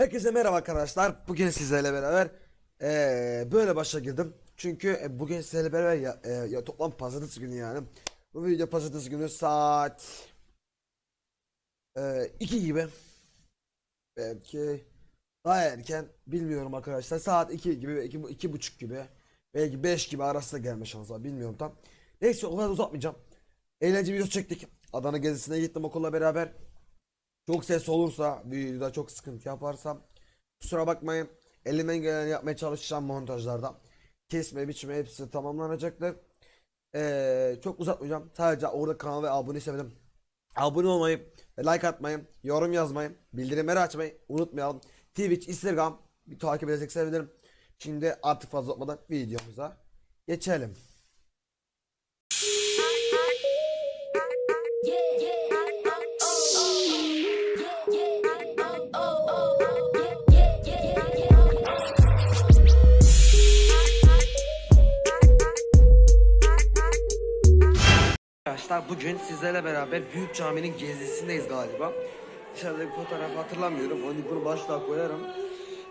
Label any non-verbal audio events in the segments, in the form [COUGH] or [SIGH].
Herkese merhaba arkadaşlar. Bugün sizlerle beraber eee, böyle başa girdim. Çünkü e, bugün sizlerle beraber ya, e, ya toplam pazartesi günü yani. Bu video pazartesi günü saat 2 gibi. Belki daha erken bilmiyorum arkadaşlar. Saat 2 gibi, 2, iki buçuk gibi. Belki 5 gibi arasında gelme şansı var. Bilmiyorum tam. Neyse o kadar uzatmayacağım. Eğlence videosu çektik. Adana gezisine gittim okulla beraber. Çok ses olursa, videoda çok sıkıntı yaparsam kusura bakmayın. Elimden geleni yapmaya çalışacağım montajlarda. Kesme, biçme hepsi tamamlanacaktır. Ee, çok uzatmayacağım. Sadece orada kanal ve abone sevdim. Abone olmayı, like atmayı, yorum yazmayı, bildirimleri açmayı unutmayalım. Twitch, Instagram bir takip edersek sevinirim. Şimdi artık fazla uzatmadan videomuza geçelim. Arkadaşlar bugün sizlerle beraber Büyük Cami'nin gezisindeyiz galiba. Dışarıda bir fotoğraf hatırlamıyorum. Onu bunu başlığa koyarım.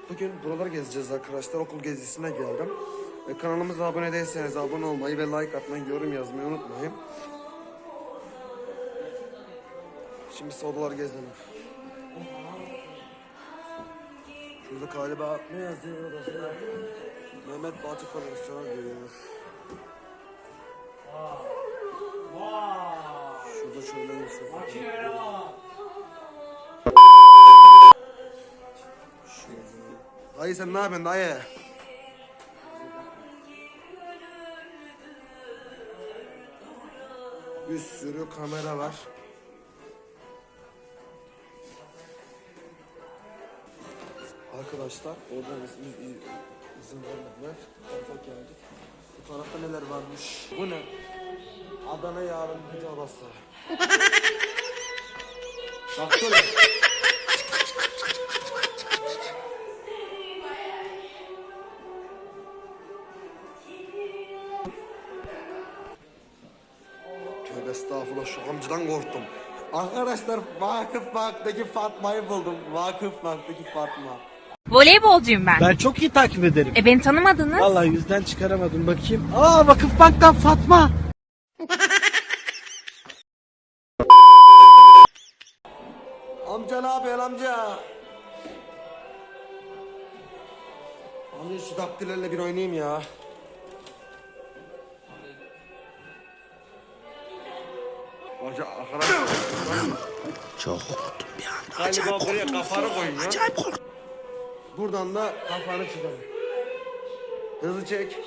Bugün buraları gezeceğiz arkadaşlar. Okul gezisine geldim. E, kanalımıza abone değilseniz abone olmayı ve like atmayı, yorum yazmayı unutmayın. Şimdi size odaları gezelim. Şurada galiba ne yazıyor? Mehmet Batı koleksiyonu diyor. Şurada şöyle. Şurada. Dayı sen ne yapıyorsun dayı? Bir sürü kamera var. Arkadaşlar oradan biz izin vermediler. Tarafa geldik. Bu tarafta neler varmış? Bu ne? Adana yarın odası. Bak böyle. Tövbe estağfurullah şu amcadan korktum. Arkadaşlar Vakıf Bank'taki Fatma'yı buldum. Vakıf Bank'taki Fatma. Voleybolcuyum ben. Ben çok iyi takip ederim. E beni tanımadınız. Vallahi yüzden çıkaramadım bakayım. Aa Vakıfbank'tan Fatma. Amca ne yapıyorsun amca? Amca şu daktilerle bir oynayayım ya. Hoca arkadaşlar. Çok korktum bir anda. Galiba buraya kafanı koyun ya. Acayip korktum. Buradan da kafanı çıkar. Hızlı çek.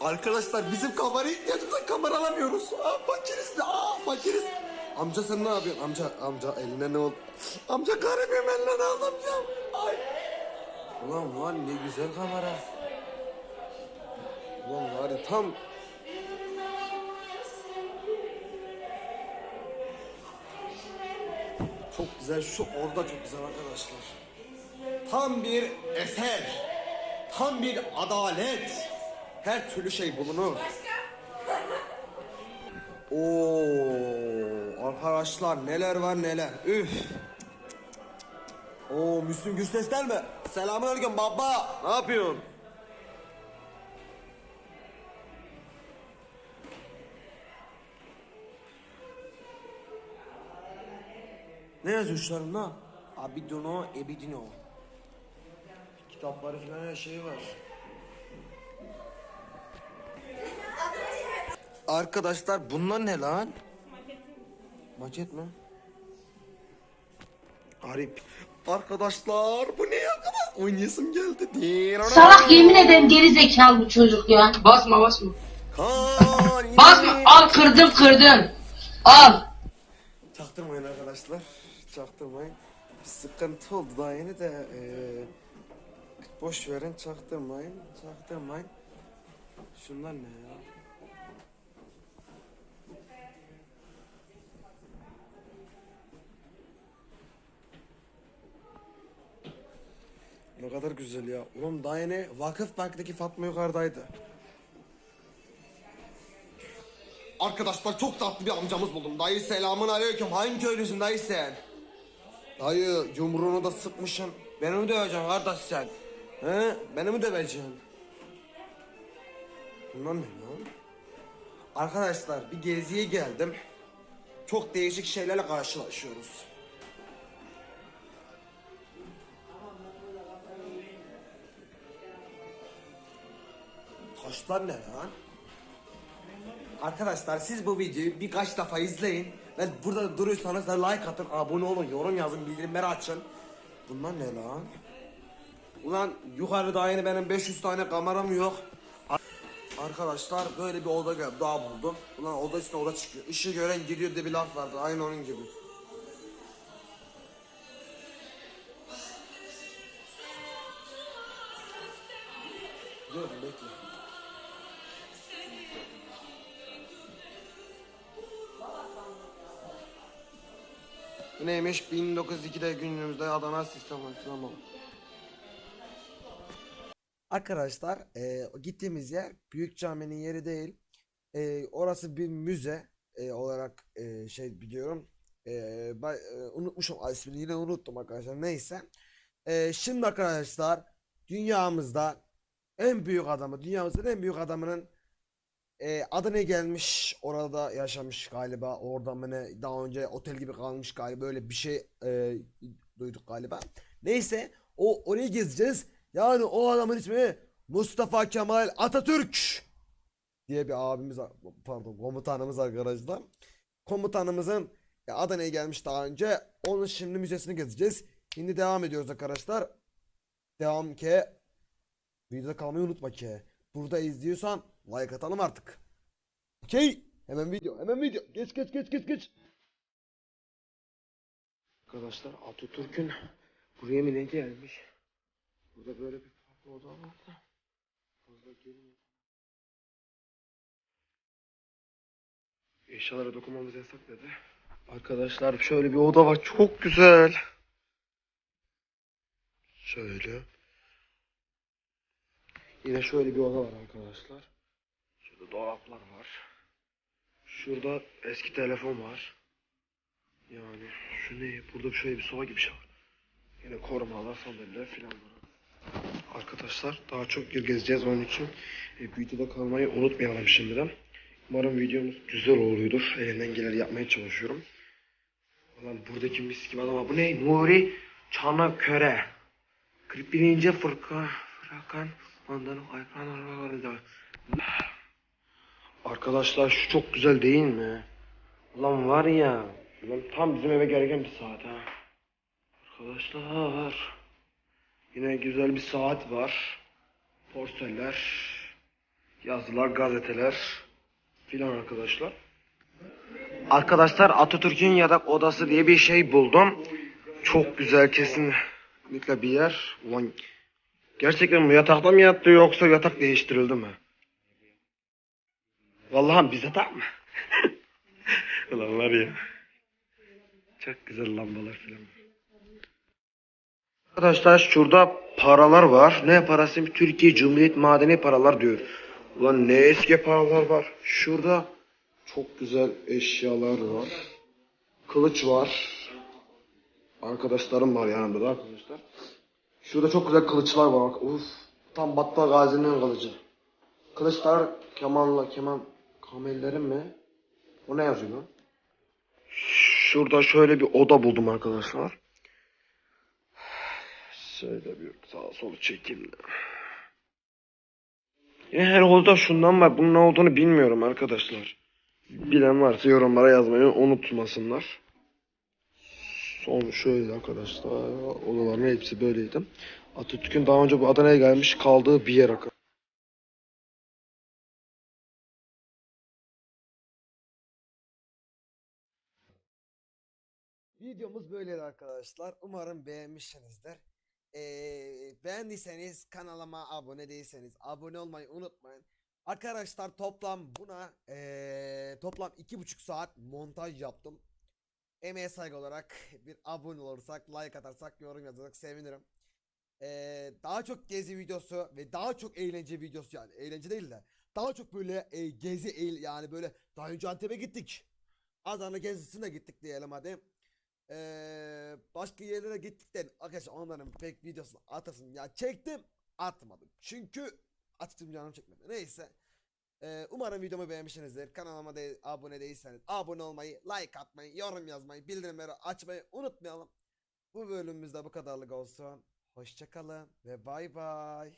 Arkadaşlar bizim kamerayı ihtiyacımızda kamera alamıyoruz. Aa, fakiriz. Aa, fakiriz. Amca sen ne yapıyorsun? Amca, amca eline ne oldu? Amca garibim eline aldım ya. Ay. Ulan var ne güzel kamera. Ulan var tam Çok güzel şu orada çok güzel arkadaşlar. Tam bir eser. Tam bir adalet. Her türlü şey bulunur. Oo arkadaşlar neler var neler. Üf. Oo Müslüm Gürsesler mi? Selamünaleyküm baba. Ne yapıyorsun? Ne yazıyor şularında? Abidono Ebidino. Kitapları falan her şey var. Arkadaşlar bunlar ne lan? Maket mi? Garip. Arkadaşlar bu ne ya kadar oynayasım geldi. Salak yemin ederim geri zekalı bu çocuk ya. Basma basma. Kan. Basma. Al kırdım kırdım. Al. Çaktırmayın arkadaşlar. Çaktırmayın. Bir sıkıntı oldu daha yeni de eee boş verin çaktırmayın. Çaktırmayın. Şunlar ne ya? Ne kadar güzel ya. Oğlum daha yeni Vakıf Bank'taki Fatma yukarıdaydı. Arkadaşlar çok tatlı bir amcamız buldum. Dayı selamun aleyküm. Hangi köylüsün dayı sen? Dayı yumruğunu da sıkmışsın. Beni mi döveceksin kardeş sen? He? Beni mi döveceksin? Bunlar ne lan? Arkadaşlar bir geziye geldim. Çok değişik şeylerle karşılaşıyoruz. Taşlar ne lan? Arkadaşlar siz bu videoyu birkaç defa izleyin. Ve burada duruyorsanız da like atın, abone olun, yorum yazın, bildirimleri açın. Bunlar ne lan? Ulan yukarıda aynı benim 500 tane kameram yok. Ar- Arkadaşlar böyle bir oda daha buldum. Ulan oda üstüne oda çıkıyor. Işığı gören giriyor diye bir laf vardı, aynı onun gibi. Dur bekle. Bu neymiş? 1902'de günümüzde Adana sistem tamam. Arkadaşlar e, gittiğimiz yer Büyük Cami'nin yeri değil. E, orası bir müze e, olarak e, şey biliyorum. E, ben, e, unutmuşum ismini yine unuttum arkadaşlar. Neyse. E, şimdi arkadaşlar dünyamızda en büyük adamı, dünyamızın en büyük adamının e, Adana'ya gelmiş, orada yaşamış galiba. Orada mı ne, daha önce otel gibi kalmış galiba. Böyle bir şey e, duyduk galiba. Neyse, o orayı gezeceğiz. Yani o adamın ismi Mustafa Kemal Atatürk diye bir abimiz, pardon komutanımız arkadaşlar. Komutanımızın e, Adana'ya gelmiş daha önce. Onun şimdi müzesini gezeceğiz. Şimdi devam ediyoruz arkadaşlar. Devam ki. Videoda kalmayı unutma ki. Burada izliyorsan like atalım artık. Okey. Hemen video. Hemen video. Geç geç geç geç geç. Arkadaşlar Atatürk'ün buraya mı ne gelmiş? Burada böyle bir farklı oda var da. Fazla gelmiyor. Eşyalara dokunmamız yasak dedi. Arkadaşlar şöyle bir oda var. Çok güzel. Şöyle. Yine şöyle bir oda var arkadaşlar. Şurada dolaplar var. Şurada eski telefon var. Yani şu ne? Burada şöyle bir soba gibi şey var. Yine korumalar, sandalyeler filan var. Arkadaşlar daha çok yer gezeceğiz onun için e, videoda kalmayı unutmayalım şimdiden. Umarım videomuz güzel oluyordur. Elimden geleni yapmaya çalışıyorum. Ulan buradaki mis gibi adam var. Bu ne? Nuri Çanaköre. 41. Fırka Fırkan Arkadaşlar şu çok güzel değil mi? Ulan var ya. Ulan tam bizim eve gereken bir saat ha. Arkadaşlar. Yine güzel bir saat var. Porseller. Yazılar, gazeteler. Filan arkadaşlar. Arkadaşlar Atatürk'ün yatak odası diye bir şey buldum. Çok güzel kesinlikle bir yer. Ulan gerçekten bu yatakta mı yattı yoksa yatak değiştirildi mi? Vallahi biz yatak mı? [LAUGHS] Ulan var ya. Çok güzel lambalar falan. Arkadaşlar şurada paralar var. Ne parası? Türkiye Cumhuriyet Madeni paralar diyor. Ulan ne eski paralar var. Şurada çok güzel eşyalar var. Kılıç var. Arkadaşlarım var yanımda da arkadaşlar. Şurada çok güzel kılıçlar var. Uf. Tam Battal Gazi'nin kılıcı. Kılıçlar kemanla keman kamellerin mi? O ne yazıyor? Şurada şöyle bir oda buldum arkadaşlar. Şöyle bir sağa solu çekeyim. Ya her oda şundan var. Bunun ne olduğunu bilmiyorum arkadaşlar. Bilen varsa yorumlara yazmayı unutmasınlar. Son şöyle arkadaşlar. Odaların hepsi böyleydi. Atatürk'ün daha önce bu Adana'ya gelmiş kaldığı bir yer arkadaşlar. Videomuz böyleydi arkadaşlar. Umarım beğenmişsinizdir. Ee, beğendiyseniz kanalıma abone değilseniz abone olmayı unutmayın. Arkadaşlar toplam buna ee, toplam iki buçuk saat montaj yaptım. Emeğe saygı olarak bir abone olursak, like atarsak, yorum yazarsak sevinirim. Ee, daha çok gezi videosu ve daha çok eğlence videosu yani eğlence değil de daha çok böyle e, gezi eğl- yani böyle daha önce Antep'e gittik. Adana gezisine gittik diyelim hadi. Ee, başka yerlere gittikten arkadaşlar onların pek videosunu atasın ya çektim atmadım. Çünkü attım canım çekmedi. Neyse. Ee, umarım videomu beğenmişsinizdir. Kanalıma de abone değilseniz abone olmayı, like atmayı, yorum yazmayı, bildirimleri açmayı unutmayalım. Bu bölümümüzde bu kadarlık olsun. Hoşçakalın ve bay bay.